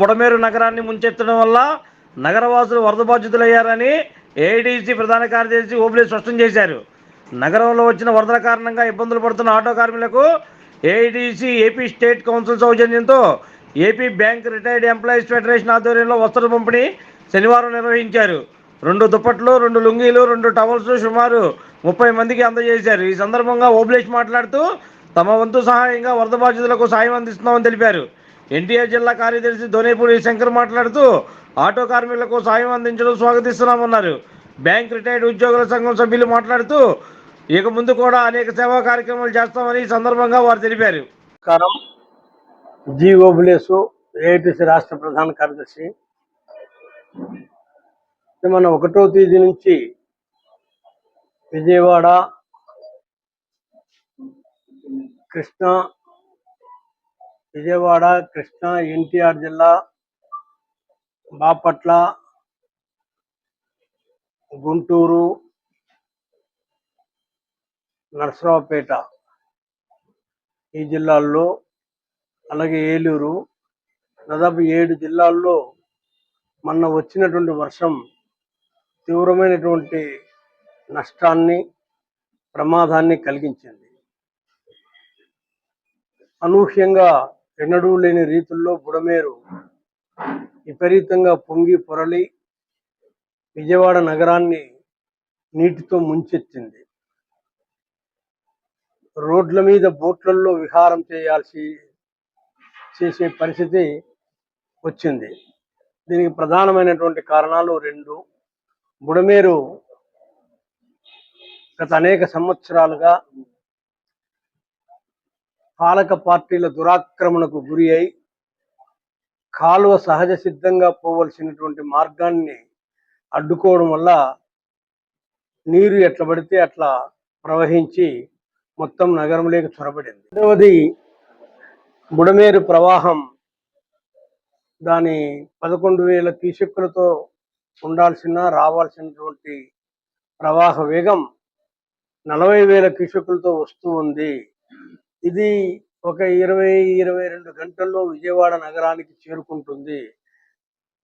కొడమేరు నగరాన్ని ముంచెత్తడం వల్ల నగరవాసులు వరద బాధితులయ్యారని ఏఐడిసి ప్రధాన కార్యదర్శి ఓబులే స్పష్టం చేశారు. నగరంలో వచ్చిన వరదల కారణంగా ఇబ్బందులు పడుతున్న ఆటో కార్మికులకు ఏఐడిసి ఏపీ స్టేట్ కౌన్సిల్ సౌజన్యంతో AP bank retired employees federation ఆధ్వర్యంలో వస్త్ర పంపిణీ శనివారం నిర్వహించారు. రెండు దుప్పట్లు రెండు లుంగీలు రెండు టవల్స్ సుమారు ముప్పై మందికి అందజేశారు. ఈ సందర్భంగా ఓబ్లేష్ మాట్లాడుతూ తమ వంతు సహాయంగా వరద బాధితులకు సాయం అందిస్తున్నామని తెలిపారు. ఎన్టీఆర్ జిల్లా కార్యదర్శి ధోనిపూడి శంకర్ మాట్లాడుతూ ఆటో కార్మికులకు సాయం అందించడం స్వాగతిస్తున్నామన్నారు. బ్యాంక్ రిటైర్డ్ ఉద్యోగుల సంఘం సభ్యులు మాట్లాడుతూ ఇక ముందు కూడా అనేక సేవా కార్యక్రమాలు చేస్తామని ఈ సందర్భంగా వారు తెలిపారు. కరం జి ఓబులేసు ఏఐటిసి రాష్ట్ర ప్రధాన కార్యదర్శి. మన ఒకటో తేదీ నుంచి విజయవాడ కృష్ణా విజయవాడ కృష్ణా ఎన్టీఆర్ జిల్లా బాపట్ల గుంటూరు నరసరావుపేట ఈ జిల్లాల్లో అలాగే ఏలూరు దాదాపు ఏడు జిల్లాల్లో మొన్న వచ్చినటువంటి వర్షం తీవ్రమైనటువంటి నష్టాన్ని ప్రమాదాన్ని కలిగించింది. అనూహ్యంగా ఎన్నడూ లేని రీతుల్లో బుడమేరు విపరీతంగా పొంగి పొరలి విజయవాడ నగరాన్ని నీటితో ముంచెత్తింది. రోడ్ల మీద బోట్లలో విహారం చేయాల్సి చేసే పరిస్థితి వచ్చింది. దీనికి ప్రధానమైనటువంటి కారణాలు రెండు. బుడమేరు గత అనేక సంవత్సరాలుగా పాలక పార్టీల దురాక్రమణకు గురి అయి కాలువ సహజ సిద్ధంగా పోవలసినటువంటి మార్గాన్ని అడ్డుకోవడం వల్ల నీరు ఎట్లా పడితే అట్లా ప్రవహించి మొత్తం నగరంలోకి చొరబడింది. రెండవది బుడమేరు ప్రవాహం దాని పదకొండు వేల క్యూసెక్కులతో ఉండాల్సిన రావాల్సినటువంటి ప్రవాహ వేగం నలభై వేల క్యూసెక్కులతో వస్తూ ఉంది. ఇది ఒక ఇరవై ఇరవై రెండు గంటల్లో విజయవాడ నగరానికి చేరుకుంటుంది.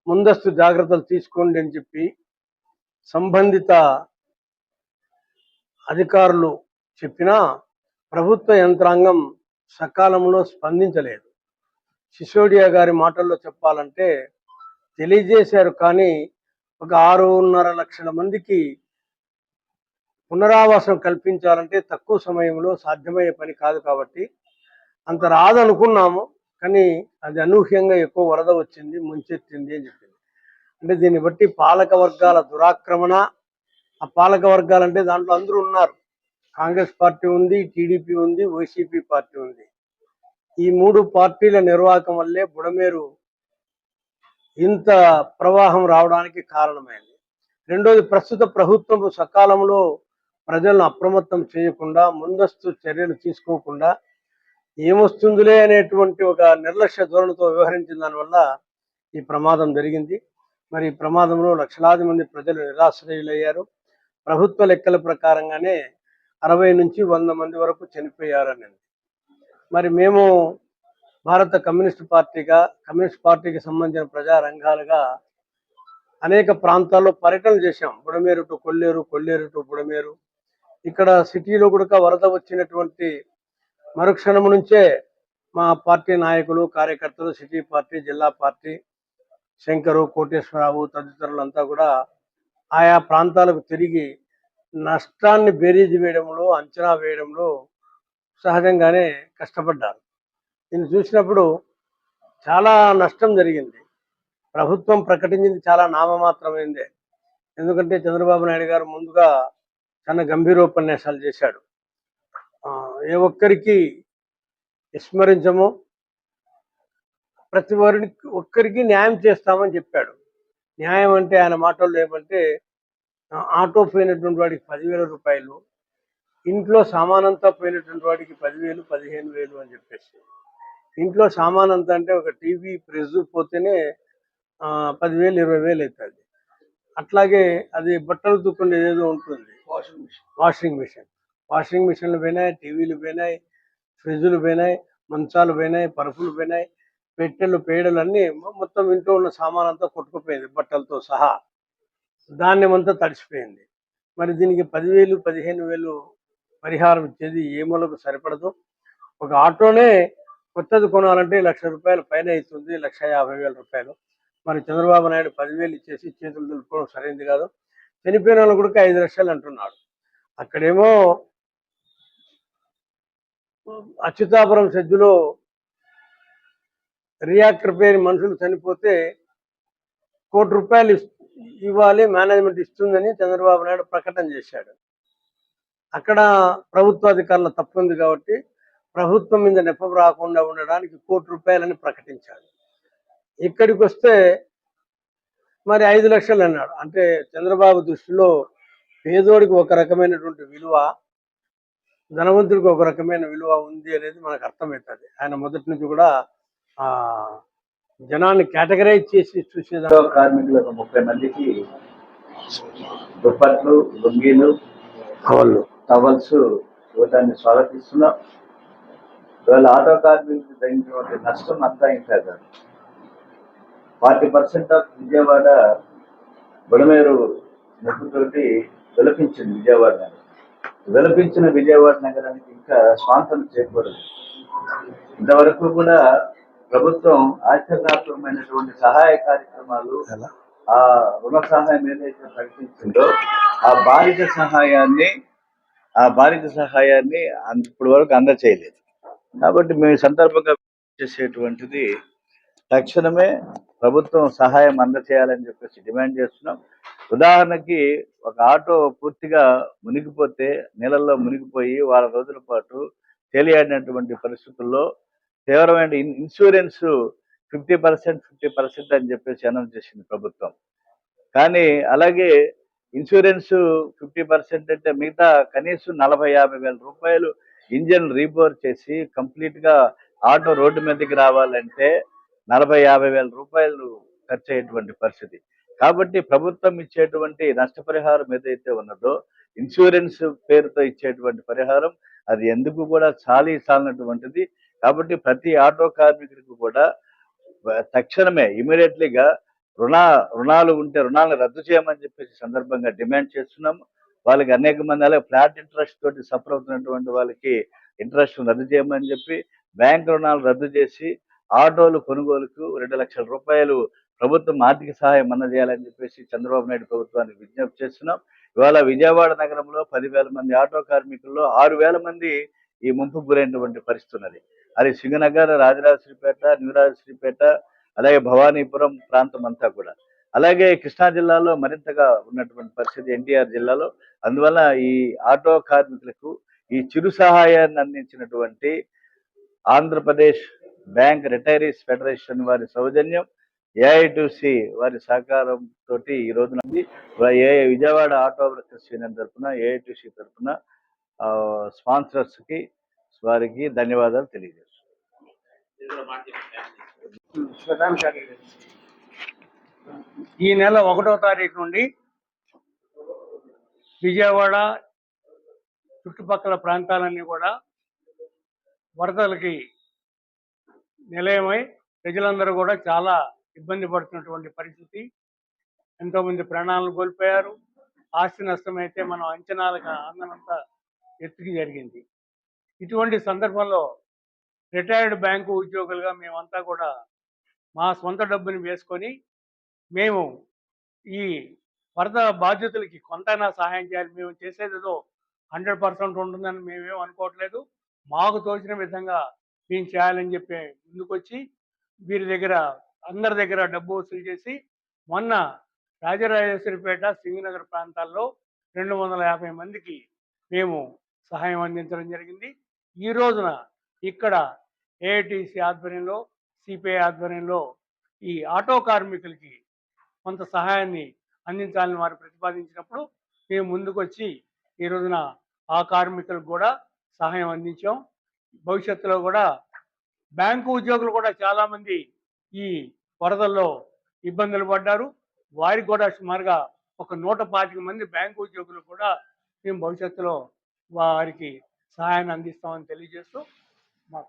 ముందస్తు జాగ్రత్తలు తీసుకోండి అని చెప్పి సంబంధిత అధికారులు చెప్పినా ప్రభుత్వ యంత్రాంగం సకాలంలో స్పందించలేదు. సిసోడియా గారి మాటల్లో చెప్పాలంటే తెలియజేశారు కానీ ఒక ఆరున్నర లక్షల మందికి పునరావాసం కల్పించాలంటే తక్కువ సమయంలో సాధ్యమయ్యే పని కాదు కాబట్టి అంత రాదనుకున్నాము కానీ అది అనూహ్యంగా ఎక్కువ వరద వచ్చింది ముంచెత్తింది అని చెప్పింది. అంటే దీన్ని బట్టి పాలక వర్గాల దురాక్రమణ ఆ పాలక వర్గాలు అంటే దాంట్లో అందరూ ఉన్నారు. కాంగ్రెస్ పార్టీ ఉంది టీడీపీ ఉంది వైసీపీ పార్టీ ఉంది. ఈ మూడు పార్టీల నిర్వాహకం వల్లే బుడమేరు ఇంత ప్రవాహం రావడానికి కారణమైంది. రెండోది ప్రస్తుత ప్రభుత్వం సకాలంలో ప్రజలను అప్రమత్తం చేయకుండా ముందస్తు చర్యలు తీసుకోకుండా ఏమొస్తుందిలే అనేటువంటి ఒక నిర్లక్ష్య ధోరణితో వ్యవహరించిన దానివల్ల ఈ ప్రమాదం జరిగింది. మరి ఈ ప్రమాదంలో లక్షలాది మంది ప్రజలు నిరాశ్రయులయ్యారు. ప్రభుత్వ లెక్కల ప్రకారంగానే అరవై నుంచి వంద మంది వరకు చనిపోయారని మరి మేము భారత కమ్యూనిస్ట్ పార్టీగా కమ్యూనిస్ట్ పార్టీకి సంబంధించిన ప్రజా రంగాలుగా అనేక ప్రాంతాల్లో పర్యటనలు చేశాం. బుడమేరు టు కొల్లేరు కొల్లేరు టు బుడమేరు ఇక్కడ సిటీలో కూడా వరద వచ్చినటువంటి మరుక్షణం నుంచే మా పార్టీ నాయకులు కార్యకర్తలు సిటీ పార్టీ జిల్లా పార్టీ శంకరు కోటేశ్వరరావు తదితరులంతా కూడా ఆయా ప్రాంతాలకు తిరిగి నష్టాన్ని బేరీజ్ వేయడంలో అంచనా వేయడంలో సహజంగానే కష్టపడ్డారు. దీన్ని చూసినప్పుడు చాలా నష్టం జరిగింది. ప్రభుత్వం ప్రకటించింది చాలా నామమాత్రమైందే. ఎందుకంటే చంద్రబాబు నాయుడు గారు ముందుగా చాలా గంభీరోపన్యాసాలు చేశాడు. ఏ ఒక్కరికి విస్మరించము ప్రతి వారికి ఒక్కరికి న్యాయం చేస్తామని చెప్పాడు. న్యాయం అంటే ఆయన మాటల్లో ఏమంటే ఆటో పోయినటువంటి వాడికి పదివేల రూపాయలు ఇంట్లో సామానంతా పోయినటువంటి వాడికి పదివేలు పదిహేను వేలు అని చెప్పేసి. ఇంట్లో సామానంతా అంటే ఒక టీవీ ఫ్రిడ్జ్ పోతేనే పదివేలు ఇరవై వేలు అవుతుంది. అట్లాగే అది బట్టలు తుక్కునేది ఏదో ఉంటుంది washing machine washing machine washing మిషన్లు పోయినాయి టీవీలు పోయినాయి ఫ్రిడ్జ్లు పోయినాయి మంచాలు పోయినాయి పరుపులు పోయినాయి పెట్టెలు పేడలు అన్నీ మొత్తం ఇంట్లో ఉన్న సామాన్ అంతా కొట్టుకుపోయింది బట్టలతో సహా. ధాన్యం అంతా తడిసిపోయింది. మరి దీనికి పదివేలు పదిహేను వేలు పరిహారం ఇచ్చేది ఏ మూలకు సరిపడదు. ఒక ఆటోనే కొత్తది కొనాలంటే లక్ష రూపాయలు పైన అవుతుంది లక్ష యాభై వేల రూపాయలు. మరి చంద్రబాబు నాయుడు పదివేలు ఇచ్చేసి చేతులు దులుపుకోవడం సరైంది కాదు. చనిపోయిన వాళ్ళు కూడా ఐదు లక్షలు అంటున్నాడు. అక్కడేమో అచ్యుతాపురం సజ్జులో రియాక్టర్ పేరు మనుషులు చనిపోతే కోటి రూపాయలు ఇవ్వాలి మేనేజ్మెంట్ ఇస్తుందని చంద్రబాబు నాయుడు ప్రకటన చేశాడు. అక్కడ ప్రభుత్వ అధికారుల తప్పు ఉంది కాబట్టి ప్రభుత్వం మీద నెప్పం రాకుండా ఉండడానికి కోటి రూపాయలని ప్రకటించాడు. ఇక్కడికి వస్తే మరి ఐదు లక్షలు అన్నాడు. అంటే చంద్రబాబు దృష్టిలో పేదోడికి ఒక రకమైనటువంటి విలువ ధనవంతుడికి ఒక రకమైన విలువ ఉంది అనేది మనకు అర్థమవుతుంది. ఆయన మొదటి నుంచి కూడా ఆ జనాన్ని కేటగరైజ్ చేసి చూసేదా ఆటో కార్మికులకు ముప్పై మందికి దుప్పట్లు లుంగీలు వాళ్ళు టవల్స్ ఇవ్వడాన్ని స్వాగతిస్తున్నాం. ఇవాళ ఆటో కార్మికులకు తగినటువంటి నష్టం అంతా ఇంకా కాదు. Forty percent of Vijayawada Budameru నొప్పుతోటి విలపించింది విజయవాడ నగరం. విలపించిన విజయవాడ నగరానికి ఇంకా స్వాంతం చేకూరదు ఇంతవరకు కూడా ప్రభుత్వం ఆచరణాత్మకమైనటువంటి సహాయ కార్యక్రమాలు ఆ రుణ సహాయం ఏదైతే ప్రకటించిందో ఆ బాధిత సహాయాన్ని ఆ బాధిత సహాయాన్ని ఇప్పటి వరకు అందచేయలేదు. కాబట్టి మేము సందర్భంగా చేసేటువంటిది తక్షణమే ప్రభుత్వం సహాయం అందచేయాలని చెప్పేసి డిమాండ్ చేస్తున్నాం. ఉదాహరణకి ఒక ఆటో పూర్తిగా మునిగిపోతే నీళ్ళల్లో మునిగిపోయి వారం రోజుల పాటు తేలియాడినటువంటి పరిస్థితుల్లో తీవ్రమైన insurance fifty percent fifty percent అని చెప్పేసి అనౌన్స్ చేసింది ప్రభుత్వం. కానీ అలాగే ఇన్సూరెన్స్ ఫిఫ్టీ పర్సెంట్ అంటే మిగతా కనీసం నలభై యాభై వేల రూపాయలు ఇంజన్ రీబోర్ చేసి కంప్లీట్గా ఆటో రోడ్డు మీదకి రావాలంటే నలభై యాభై వేల రూపాయలు ఖర్చు అయ్యేటువంటి పరిస్థితి. కాబట్టి ప్రభుత్వం ఇచ్చేటువంటి నష్టపరిహారం ఏదైతే ఉన్నదో ఇన్సూరెన్స్ పేరుతో ఇచ్చేటువంటి పరిహారం అది ఎందుకు కూడా చాలీ చాలినటువంటిది. కాబట్టి ప్రతి ఆటో కార్మికుడికి కూడా తక్షణమే ఇమీడియట్లీగా రుణ రుణాలు ఉంటే రుణాలను రద్దు చేయమని చెప్పేసి సందర్భంగా డిమాండ్ చేస్తున్నాము వాళ్ళకి అనేక మంది అలాగే ఫ్లాట్ ఇంట్రెస్ట్ తోటి సఫర్ అవుతున్నటువంటి వాళ్ళకి ఇంట్రెస్ట్ రద్దు చేయమని చెప్పి బ్యాంక్ రుణాలు రద్దు చేసి ఆటోలు కొనుగోలుకు రెండు లక్షల రూపాయలు ప్రభుత్వం ఆర్థిక సహాయం అందజేయాలని చెప్పేసి చంద్రబాబు నాయుడు ప్రభుత్వానికి విజ్ఞప్తి చేస్తున్నాం. ఇవాళ విజయవాడ నగరంలో పదివేల మంది ఆటో కార్మికుల్లో ఆరు వేల మంది ఈ ముంపు గురైనటువంటి పరిస్థితి ఉన్నది. అది సింగనగర్ రాజరాజశ్రీపేట న్యూరాజశ్రీపేట అలాగే భవానీపురం ప్రాంతం అంతా కూడా. అలాగే కృష్ణా జిల్లాలో మరింతగా ఉన్నటువంటి పరిస్థితి ఎన్టీఆర్ జిల్లాలో. అందువల్ల ఈ ఆటో కార్మికులకు ఈ చిరు సహాయాన్ని అందించినటువంటి ఆంధ్రప్రదేశ్ బ్యాంక్ రిటైరీస్ ఫెడరేషన్ వారి సౌజన్యం ఏఐటిసి వారి సహకారం తోటి ఈ రోజున ఏ విజయవాడ ఆటో వర్కర్స్ యూనియన్ తరఫున ఏఐటిసి తరఫున స్పాన్సర్స్కి వారికి ధన్యవాదాలు తెలియజేస్తున్నాను ఈ నెల ఒకటో తారీఖు నుండి విజయవాడ చుట్టుపక్కల ప్రాంతాలన్నీ కూడా వరదలకి నిలయమై ప్రజలందరూ కూడా చాలా ఇబ్బంది పడుతున్నటువంటి పరిస్థితి. ఎంతోమంది ప్రాణాలను కోల్పోయారు. ఆస్తి నష్టమైతే మనం అంచనాలుగా అందనంత ఎత్తుకి జరిగింది. ఇటువంటి సందర్భంలో రిటైర్డ్ బ్యాంకు ఉద్యోగులుగా మేమంతా కూడా మా సొంత డబ్బుని వేసుకొని మేము ఈ వరద బాధ్యతలకి కొంతైనా సహాయం చేయాలి. మేము చేసేదేదో హండ్రెడ్ పర్సెంట్ ఉంటుందని మేమేం అనుకోవట్లేదు. మాకు తోచిన విధంగా మేము చేయాలని చెప్పి ముందుకొచ్చి వీరి దగ్గర అందరి దగ్గర డబ్బు వసూలు చేసి మొన్న రాజరాజేశ్వరిపేట సింగనగర్ ప్రాంతాల్లో రెండు వందల యాభై మందికి మేము సహాయం అందించడం జరిగింది. ఈ రోజున ఇక్కడ ఏఐటిసి ఆధ్వర్యంలో సిపిఐ ఆధ్వర్యంలో ఈ ఆటో కార్మికులకి కొంత సహాయాన్ని అందించాలని వారు ప్రతిపాదించినప్పుడు మేము ముందుకొచ్చి ఈ రోజున ఆ కార్మికులకు కూడా సహాయం అందించాం. భవిష్యత్తులో కూడా బ్యాంకు ఉద్యోగులు కూడా చాలామంది ఈ వరదల్లో ఇబ్బందులు పడ్డారు వారికి కూడా సుమారుగా ఒక నూట పాతిక మంది బ్యాంకు ఉద్యోగులు కూడా మేము భవిష్యత్తులో వారికి సహాయాన్ని అందిస్తామని తెలియజేస్తూ మా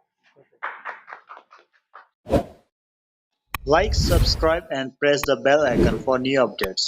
Like, subscribe, and press the bell icon for new updates.